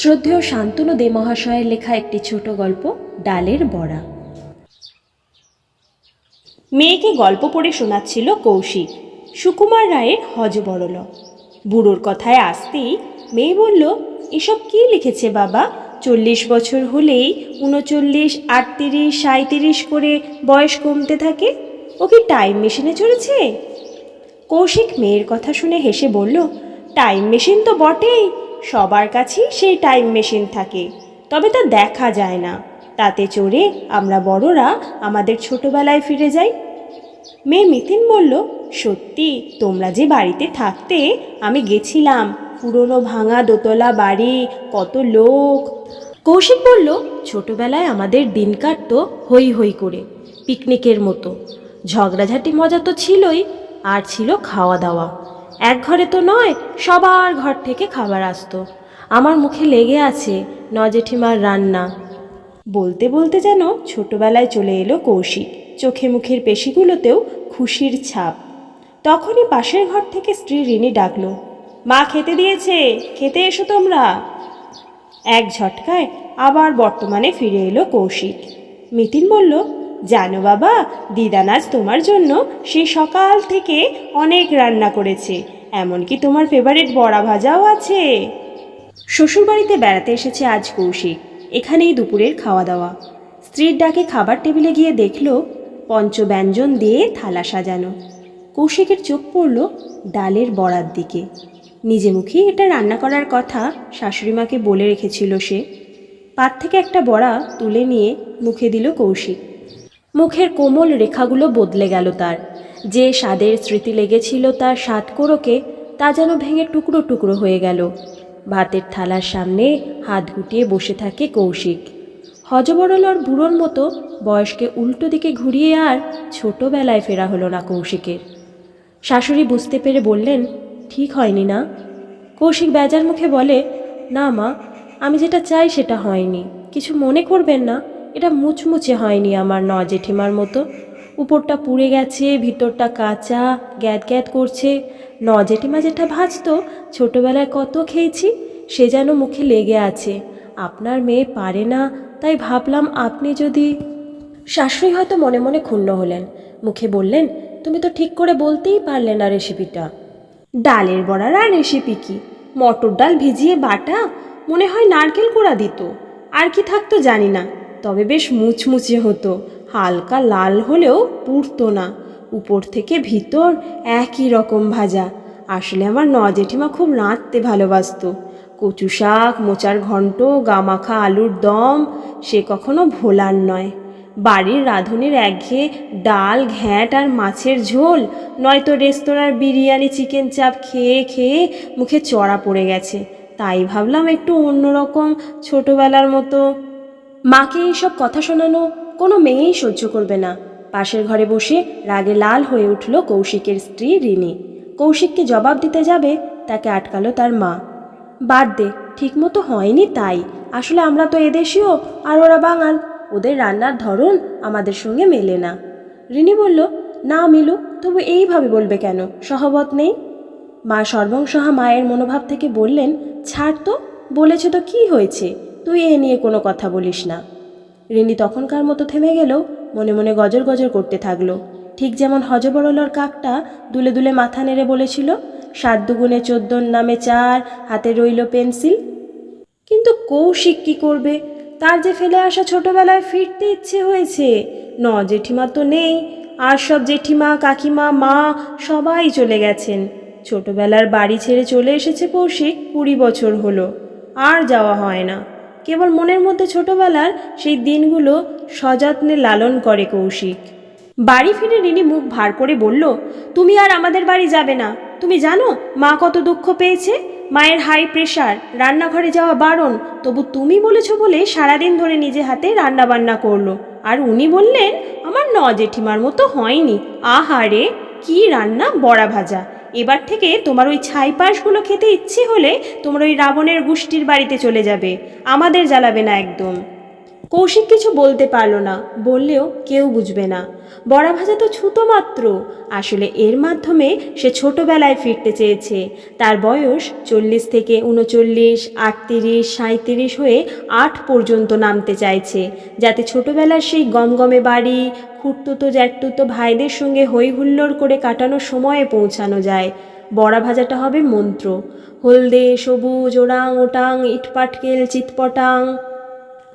শ্রদ্ধেয় শান্তনু দে মহাশয়ের লেখা একটি ছোট গল্প, ডালের বড়া। মেয়েকে গল্প পড়ে শোনাচ্ছিল কৌশিক। সুকুমার রায়ের হজবরল বুড়োর কথায় আসতেই মেয়ে বলল, এসব কি লিখেছে বাবা? চল্লিশ বছর হলেই উনচল্লিশ, আটত্রিশ সাঁত্রিশ করে বয়স কমতে থাকে? ও কি টাইম মেশিনে চড়েছে? কৌশিক মেয়ের কথা শুনে হেসে বলল, টাইম মেশিন তো বটেই। সবার কাছেই সেই টাইম মেশিন থাকে। তবে তা দেখা যায় না। তাতে চড়ে আমরা বড়রা আমাদের ছোটবেলায় ফিরে যাই। মেয়ে মিতিন বলল, সত্যি, তোমরা যে বাড়িতে থাকতে, আমি গেছিলাম। পুরনো ভাঙা দোতলা বাড়ি, কত লোক। কৌশিক বলল, ছোটবেলায় আমাদের দিন কাটতো হই হই করে পিকনিকের মতো। ঝগড়াঝাটি মজা তো ছিলই, আর ছিল খাওয়া দাওয়া। এক ঘরে তো নয়, সবার ঘর থেকে খাবার আসতো। আমার মুখে লেগে আছে, ন জেঠিমার রান্না। বলতে বলতে যেন ছোটবেলায় চলে এলো কৌশিক। চোখে মুখের পেশিগুলোতেও খুশির ছাপ। তখনই পাশের ঘর থেকে স্ত্রী রিনি ডাকলো, মা খেতে দিয়েছে, খেতে এসো তোমরা। এক ঝটকায় আবার বর্তমানে ফিরে এলো কৌশিক। মিতিন বলল জানো বাবা দিদানাজ তোমার জন্য সে সকাল থেকে অনেক রান্না করেছে, এমনকি তোমার ফেভারিট বড়া ভাজাও আছে। শ্বশুরবাড়িতে বেড়াতে এসেছে আজ কৌশিক, এখানেই দুপুরের খাওয়া দাওয়া স্ত্রীর ডাকে খাবার টেবিলে গিয়ে দেখল, পঞ্চব্যঞ্জন দিয়ে থালা সাজানো। কৌশিকের চোখ পড়ল ডালের বড়ার দিকে। নিজে মুখেই এটা রান্না করার কথা শাশুড়িমাকে বলে রেখেছিল সে। পাত থেকে একটা বড়া তুলে নিয়ে মুখে দিল কৌশিক। মুখের কোমল রেখাগুলো বদলে গেল তার। যে স্বাদের স্মৃতি লেগেছিল তার স্বাদ কোরকে, তা যেন ভেঙে টুকরো টুকরো হয়ে গেল। ভাতের থালার সামনে হাত গুটিয়ে বসে থাকে কৌশিক। হজবরলর বুড়োর মতো বয়সকে উল্টো দিকে ঘুরিয়ে আর ছোটবেলায় ফেরা হলো না কৌশিকের। শাশুড়ি বুঝতে পেরে বললেন, ঠিক হয়নি না? কৌশিক বেজার মুখে বলে, না মা, আমি যেটা চাই সেটা হয়নি। কিছু মনে করবেন না? এটা মুচমুচে হয়নি আমার ন জেঠিমার মতো। উপরটা পুড়ে গেছে, ভিতরটা কাঁচা গ্যাদ গ্যাদ করছে। ন জেঠিমা যেটা ভাজতো, ছোটোবেলায় কত খেয়েছি, সে যেন মুখে লেগে আছে। আপনার মেয়ে পারে না, তাই ভাবলাম আপনি যদি শাশুড়ি হয়তো মনে মনে ক্ষুণ্ণ হলেন। মুখে বললেন, তুমি তো ঠিক করে বলতেই পারলে না রেসিপিটা। ডালের বড়ার আর রেসিপি কি? মটর ডাল ভিজিয়ে বাটা, মনে হয় নারকেল কোড়া দিত। আর কি থাকতো জানি না। তবে বেশ মুচমুচে হতো। হালকা লাল হলেও পুড়তো না। উপর থেকে ভিতর একই রকম ভাজা। আসলে আমার ন জেঠিমা খুব রাঁধতে ভালোবাসতো। কচু শাক, মোচার ঘন্ট, গামাখা আলুর দম, সে কখনো ভোলার নয়। বাড়ির রাঁধুনির একঘেয়ে ডাল, ঘ্যাঁট আর মাছের ঝোল, নয়তো রেস্তোরাঁর বিরিয়ানি, চিকেন চাপ খেয়ে খেয়ে মুখে চড়া পড়ে গেছে। তাই ভাবলাম একটু অন্যরকম ছোটোবেলার মতো মাকে এইসব কথা শোনানো কোনো মেয়েই সহ্য করবে না। পাশের ঘরে বসে রাগে লাল হয়ে উঠল কৌশিকের স্ত্রী রিনি। কৌশিককে জবাব দিতে যাবে তাকে আটকালো তার মা। বাদ দে ঠিকমতো হয়নি তাই। আসলে আমরা তো এদেশীয় আর ওরা বাঙাল। ওদের রান্নার ধরন আমাদের সঙ্গে মেলে না। রিনি বলল, না মিলু, তবু এইভাবে বলবে কেন? সহবত নেই? মা সর্বংসহা মায়ের মনোভাব থেকে বললেন, ছাড় তো, বলেছে তো কি হয়েছে? তুই এ নিয়ে কোনো কথা বলিস না। রিনি তখনকার মতো থেমে গেলেও মনে মনে গজর গজর করতে থাকল। ঠিক যেমন হজবরলর কাকটা দুলে দুলে মাথা নেড়ে বলেছিল, সাত দুগুণে চোদ্দোর নামে চার, হাতে রইল পেন্সিল। কিন্তু কৌশিক কি করবে? তার যে ফেলে আসা ছোটবেলায় ফিরতে ইচ্ছে হয়েছে। ন জেঠিমা তো নেই, আর সব জেঠিমা, কাকিমা, মা সবাই চলে গেছেন। ছোটবেলার বাড়ি ছেড়ে চলে এসেছে কৌশিক কুড়ি বছর হলো, আর যাওয়া হয় না। কেবল মনের মধ্যে ছোটবেলার সেই দিনগুলো সযত্নে লালন করে কৌশিক। বাড়ি ফিরে রিনি মুখ ভার করে বলল, তুমি আর আমাদের বাড়ি যাবে না। তুমি জানো, মা কত দুঃখ পেয়েছে? মায়ের হাই প্রেশার রান্নাঘরে যাওয়া বারণ। তবু তুমি বলেছ বলে সারাদিন ধরে নিজে হাতে রান্না বান্না করল। আর উনি বললেন, আমার ন জেঠিমার মতো হয়নি। আহারে কি রান্না, বড়া ভাজা। এবার থেকে তোমার ওই ছাই পাশগুলো খেতে ইচ্ছে হলে তোমার ওই রাবণের গোষ্ঠীর বাড়িতে চলে যাবে। আমাদের জ্বালাবে না একদম। কৌশিক কিছু বলতে পারল না, বললেও কেউ বুঝবে না। বড়া ভাজা তো ছুতো মাত্র। আসলে এর মাধ্যমে সে ছোটবেলায় ফিরতে চেয়েছে। তার বয়স চল্লিশ থেকে উনচল্লিশ, আটত্রিশ সাঁত্রিশ হয়ে আট পর্যন্ত নামতে চাইছে, যাতে ছোটবেলার সেই গমগমে বাড়ি, খুঁড়তুতো জ্যাঠতুতো ভাইদের সঙ্গে হই হুল্লোড় করে কাটানো সময়ে পৌঁছানো যায়। বড়া ভাজাটা হবে মন্ত্র। হলদে, সবুজ, ওরাং, ওটাং, ইটপাটকেল চিৎপটাং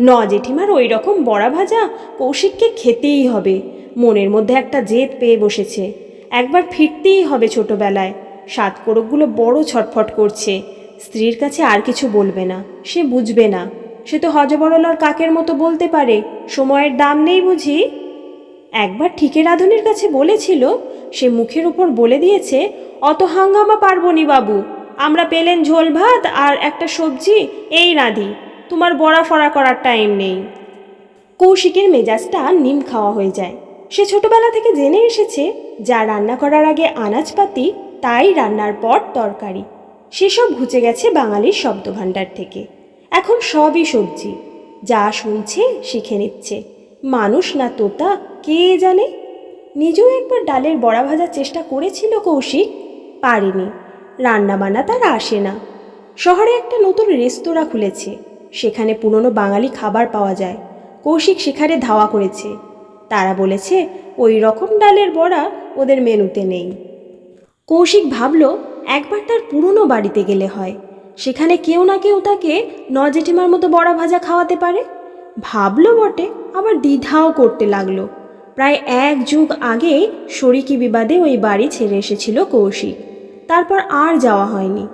ন জেঠিমার ওই রকম বড়া ভাজা কৌশিককে খেতেই হবে। মনের মধ্যে একটা জেদ পেয়ে বসেছে। একবার ফিরতেই হবে ছোটবেলায়। সাত কোরকগুলো বড় ছটফট করছে। স্ত্রীর কাছে আর কিছু বলবে না। সে বুঝবে না। সে তো হজবরলার কাকের মতো বলতে পারে। সময়ের দাম নেই বুঝি? একবার ঠিকে রাধুনির কাছে বলেছিল, সে মুখের উপর বলে দিয়েছে, অত হাঙ্গামা পারব নি বাবু। আমরা পেলেন ঝোল ভাত আর একটা সবজি, এই রাঁধি। তোমার বড়া ফড়া করার টাইম নেই। কৌশিকের মেজাজটা নিম খাওয়া হয়ে যায়। সে ছোটবেলা থেকে জেনে এসেছে, যা রান্না করার আগে আনাজপাতি, তাই রান্নার পর তরকারি। সেসব ঘুচে গেছে বাঙালির শব্দভাণ্ডার থেকে। এখন সবই সবজি। যা শুনছে, শিখে নিচ্ছে। মানুষ না তোতা, কে জানে? নিজেও একবার ডালের বড়া ভাজার চেষ্টা করেছিল কৌশিক, পারেনি। রান্নাবান্না তার আসে না। শহরে একটা নতুন রেস্তোরাঁ খুলেছে। সেখানে পুরনো বাঙালি খাবার পাওয়া যায়। কৌশিক সেখানে ধাওয়া করেছে। তারা বলেছে, ওই রকম ডালের বড়া ওদের মেনুতে নেই। কৌশিক ভাবল, একবার তার পুরনো বাড়িতে গেলে হয়। সেখানে কেউ না কেউ তাকে নজেঠিমার মতো বড়া ভাজা খাওয়াতে পারে। ভাবলো বটে, আবার দ্বিধাও করতে লাগল। প্রায় এক যুগ আগে শরিকি বিবাদে ওই বাড়ি ছেড়ে এসেছিল কৌশিক। তারপর আর যাওয়া হয়নি।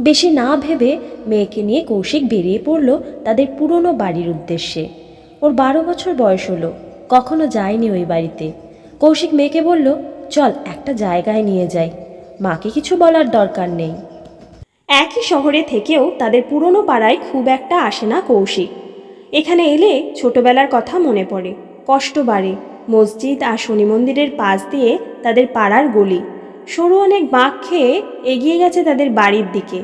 বেশি না ভেবে মেয়েকে নিয়ে কৌশিক বেরিয়ে পড়ল তাদের পুরনো বাড়ির উদ্দেশ্যে। ওর বারো বছর বয়স হলো, কখনো যায়নি ওই বাড়িতে। কৌশিক মেয়েকে বলল, চল একটা জায়গায় নিয়ে যাই। মাকে কিছু বলার দরকার নেই। একই শহরে থেকেও তাদের পুরনো পাড়ায় খুব একটা আসে না কৌশিক। এখানে এলে ছোটবেলার কথা মনে পড়ে। কষ্ট বাড়ে। মসজিদ আর শনি মন্দিরের পাশ দিয়ে তাদের পাড়ার গলি। সরু অনেক বাঁক খেয়ে এগিয়ে গেছে তাদের বাড়ির দিকে।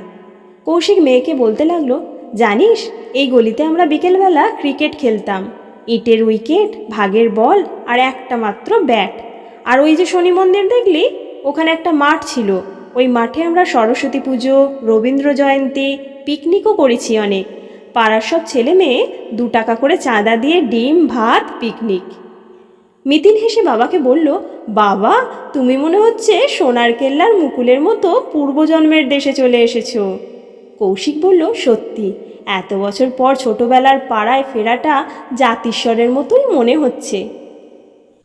কৌশিক মেয়েকে বলতে লাগল, জানিস, এই গলিতে আমরা বিকেলবেলা ক্রিকেট খেলতাম। ইটের উইকেট, ভাগের বল আর একটা মাত্র ব্যাট। আর ওই যে শনি মন্দির দেখলি, ওখানে একটা মাঠ ছিল। ওই মাঠে আমরা সরস্বতী পুজো, রবীন্দ্র জয়ন্তী, পিকনিকও করেছি অনেক। পাড়ার সব ছেলে মেয়ে দু টাকা করে চাঁদা দিয়ে ডিম, ভাত, পিকনিক। মিতিন হেসে বাবাকে বলল, বাবা, তুমি মনে হচ্ছে সোনার কেল্লার মুকুলের মতো পূর্বজন্মের দেশে চলে এসেছ। কৌশিক বলল, সত্যি, এত বছর পর ছোটবেলার পাড়ায় ফেরাটা জাতিস্বরের মতোই মনে হচ্ছে।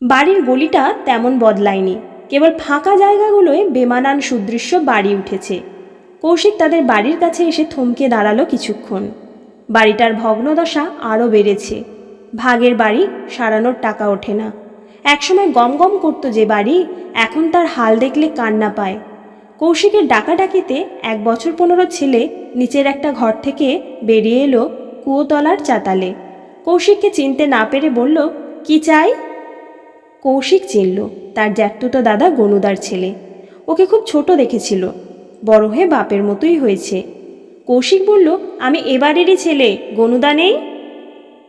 বাড়ির গলিটা তেমন বদলায়নি, কেবল ফাঁকা জায়গাগুলোয় বেমানান সুদৃশ্য বাড়ি উঠেছে। কৌশিক তাদের বাড়ির কাছে এসে থমকে দাঁড়াল কিছুক্ষণ। বাড়িটার ভগ্নদশা আরও বেড়েছে। ভাগের বাড়ি সারানোর টাকা ওঠে না। একসময় গম গম করতো যে বাড়ি, এখন তার হাল দেখলে কান্না পায়। কৌশিকের ডাকাডাকিতে এক বছর পনেরো ছেলে নিচের একটা ঘর থেকে বেরিয়ে এলো কুয়োতলার চাতালে। কৌশিককে চিনতে না পেরে বলল, কি চাই? কৌশিক চিনল, তার জ্যাঠতুতো দাদা গনুদার ছেলে। ওকে খুব ছোট দেখেছিল, বড় হয়ে বাপের মতোই হয়েছে। কৌশিক বলল, আমি এবারেরই ছেলে, গনুদা নেই?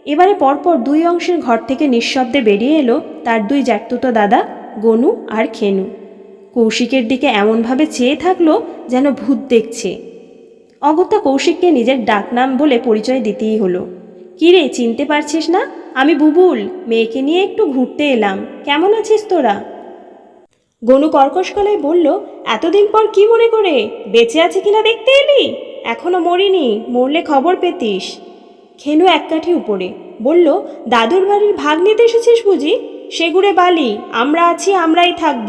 এবারে পরপর দুই অংশের ঘর থেকে নিঃশব্দে বেরিয়ে এলো তার দুই জ্যাঠতুতো দাদা, গনু আর খেনু। কৌশিকের দিকে এমনভাবে চেয়ে থাকল যেন ভূত দেখছে। অগত্যা কৌশিককে নিজের ডাকনাম বলে পরিচয় দিতেই হলো। কিরে, চিনতে পারছিস না? আমি বুবুল, মেয়েকে নিয়ে একটু ঘুরতে এলাম। কেমন আছিস তোরা? গনু কর্কশ গলায় বলল, এতদিন পর কি মনে করে? বেঁচে আছে কিনা দেখতে এলি? এখনও মরিনি, মরলে খবর পেতিস। খেনু এক কাঠি উপরে। বলল, দাদুর বাড়ির ভাগ নিতে এসেছিস বুঝি? সেগুড়ে বালি, আমরা আছি, আমরাই থাকব।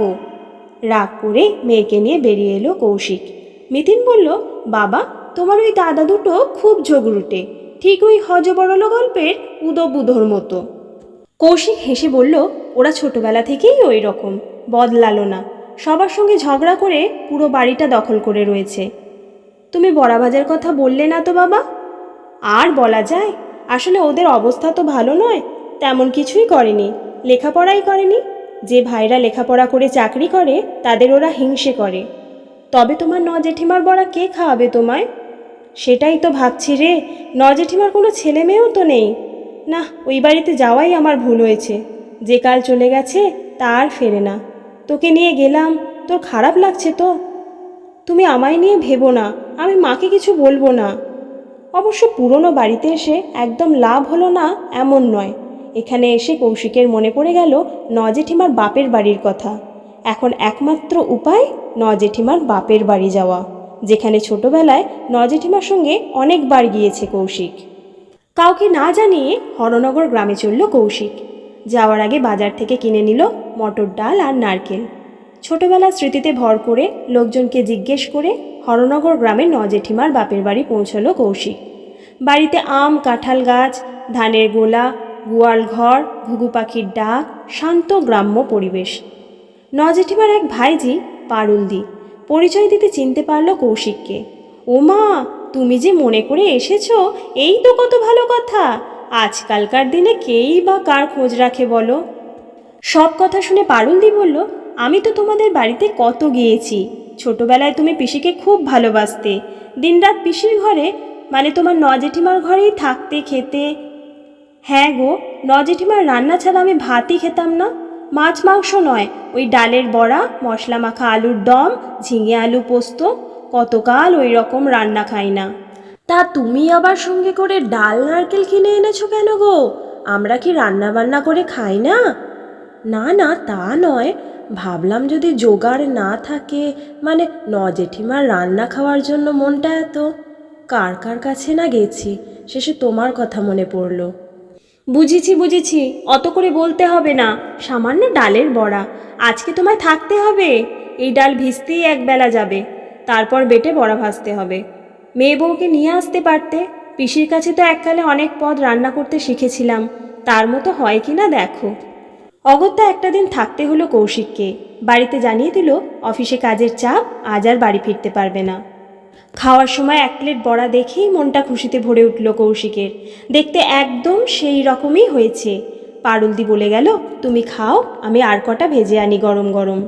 রাগ করে মেয়েকে নিয়ে বেরিয়ে এলো কৌশিক। মিথিন বলল, বাবা, তোমার ওই দাদা দুটো খুব ঝগড়ুটে, ঠিক ওই হজবরল গল্পের উদবুধোর মতো। কৌশিক হেসে বলল, ওরা ছোটবেলা থেকেই ওই রকম, বদলালো না। সবার সঙ্গে ঝগড়া করে পুরো বাড়িটা দখল করে রয়েছে। তুমি বড়াবাজার কথা বললে না তো বাবা? আর বলা যায়, আসলে ওদের অবস্থা তো ভালো নয়, তেমন কিছুই করেনি, লেখাপড়াই করেনি। যে ভাইরা লেখাপড়া করে চাকরি করে, তাদের ওরা হিংসে করে। তবে তোমার ন জেঠিমার বড়া কে খাওয়াবে তোমায়? সেটাই তো ভাবছি রে, ন জেঠিমার কোনো ছেলে মেয়েও তো নেই। না, ওই বাড়িতে যাওয়াই আমার ভুল হয়েছে, যে কাল চলে গেছে তার ফেরে না। তোকে নিয়ে গেলাম, তোর খারাপ লাগছে তো? তুমি আমায় নিয়ে ভেবো না, আমি মাকে কিছু বলব না। অবশ্য পুরনো বাড়িতে এসে একদম লাভ হলো না এমন নয়। এখানে এসে কৌশিকের মনে পড়ে গেল নজেঠিমার বাপের বাড়ির কথা। এখন একমাত্র উপায় নজেঠিমার বাপের বাড়ি যাওয়া, যেখানে ছোটবেলায় নজেঠিমার সঙ্গে অনেকবার গিয়েছে কৌশিক। কাউকে না জানিয়ে হরনগর গ্রামে চলল কৌশিক। যাওয়ার আগে বাজার থেকে কিনে নিল মটর ডাল আর নারকেল। ছোটবেলার স্মৃতিতে ভর করে লোকজনকে জিজ্ঞেস করে হরনগর গ্রামের নজেঠিমার বাপের বাড়ি পৌঁছলো কৌশিক। বাড়িতে আম, কাঁঠাল গাছ, ধানের গোলা, গোয়াল ঘর, ঘুঘু পাখির ডাক, শান্ত গ্রাম্য পরিবেশ। নজেঠিমার এক ভাইজি, পারুলদি, পরিচয় দিতে চিনতে পারল কৌশিককে। ও মা তুমি যে মনে করে এসেছ, এই তো কত ভালো কথা! আজকালকার দিনে কেই বা কার খোঁজ রাখে বলো? সব কথা শুনে পারুলদি বলল, আমি তো তোমাদের বাড়িতে কত গিয়েছি। ছোটবেলায় তুমি পিসিকে খুব ভালোবাসতে। দিনরাত পিসির ঘরে মানে তোমার নজেঠিমার ঘরেই থাকতে খেতে। হ্যাঁ গো, নজেঠিমার রান্না ছাড়া আমি ভাতই খেতাম না। মাছ মাংস নয়, ওই ডালের বড়া, মশলা মাখা আলুর দম, ঝিঙে আলু পোস্ত, কতকাল ওই রকম রান্না খাই না। তা তুমি আবার সঙ্গে করে ডাল, নারকেল কিনে এনেছো কেন গো? আমরা কি রান্না বান্না করে খাই না? না না, তা নয়। ভাবলাম যদি জোগাড় না থাকে মানে ন জেঠিমার রান্না খাওয়ার জন্য মনটা এত, কার কার কাছে না গেছি, শেষে তোমার কথা মনে পড়ল। বুঝেছি বুঝেছি, অত করে বলতে হবে না, সামান্য ডালের বড়া, আজকে তোমায় থাকতে হবে, এই ডাল ভিজতেই একবেলা যাবে, তারপর বেটে বড়া ভাজতে হবে। মেয়ে বউকে নিয়ে আসতে পারতে, পিসির কাছে তো এককালে অনেক পদ রান্না করতে শিখেছিলাম, তার মতো হয় কি না দেখো। অগত্যা একটা দিন থাকতে হলো কৌশিককে। বাড়িতে জানিয়ে দিল, অফিসে কাজের চাপ আজ আর বাড়ি ফিরতে পারবে না। খাওয়ার সময় এক প্লেট বড়া দেখেই মনটা খুশিতে ভরে উঠল কৌশিকের। দেখতে একদম সেই রকমই হয়েছে। পারুলদি বলে গেল, তুমি খাও, আমি আর কটা ভেজে আনি গরম গরম।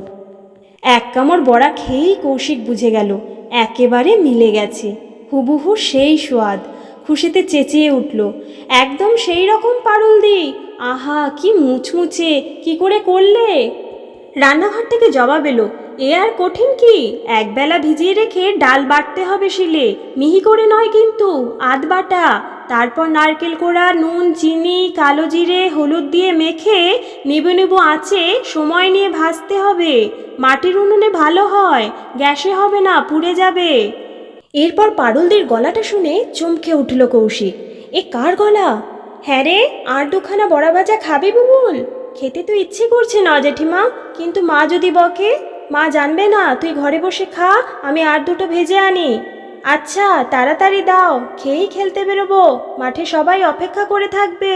এক কামড় বড়া খেয়েই কৌশিক বুঝে গেল, একেবারে মিলে গেছে। হুবহু সেই সোয়াদ। খুশিতে চেঁচিয়ে উঠল। একদম সেই রকম পারুলদি আহা, কি মুচমুচে, কি করে করলে? রান্নাঘর থেকে জবাব এলো, এ আর কঠিন কি? একবেলা ভিজিয়ে রেখে ডাল বাটতে হবে শিলে। মিহি করে নয় কিন্তু, আধ বাটা। তারপর নারকেল কোড়া, নুন, চিনি, কালো জিরে, হলুদ দিয়ে মেখে নেবু নেবু আঁচে সময় নিয়ে ভাজতে হবে। মাটির উনুনে ভালো হয়, গ্যাসে হবে না, পুড়ে যাবে। এরপর পারুলদের গলাটা শুনে চমকে উঠল কৌশিক। এ কার গলা? হ্যাঁ রে আর দুখানা বড়া ভাজা খাবে বুবুল? খেতে তো ইচ্ছে করছে না জেঠিমা, কিন্তু মা যদি বকে, মা জানবে না, তুই ঘরে বসে খা, আমি আর দুটো ভেজে আনি। আচ্ছা তাড়াতাড়ি দাও, খেয়েই খেলতে বেরোবো, মাঠে সবাই অপেক্ষা করে থাকবে।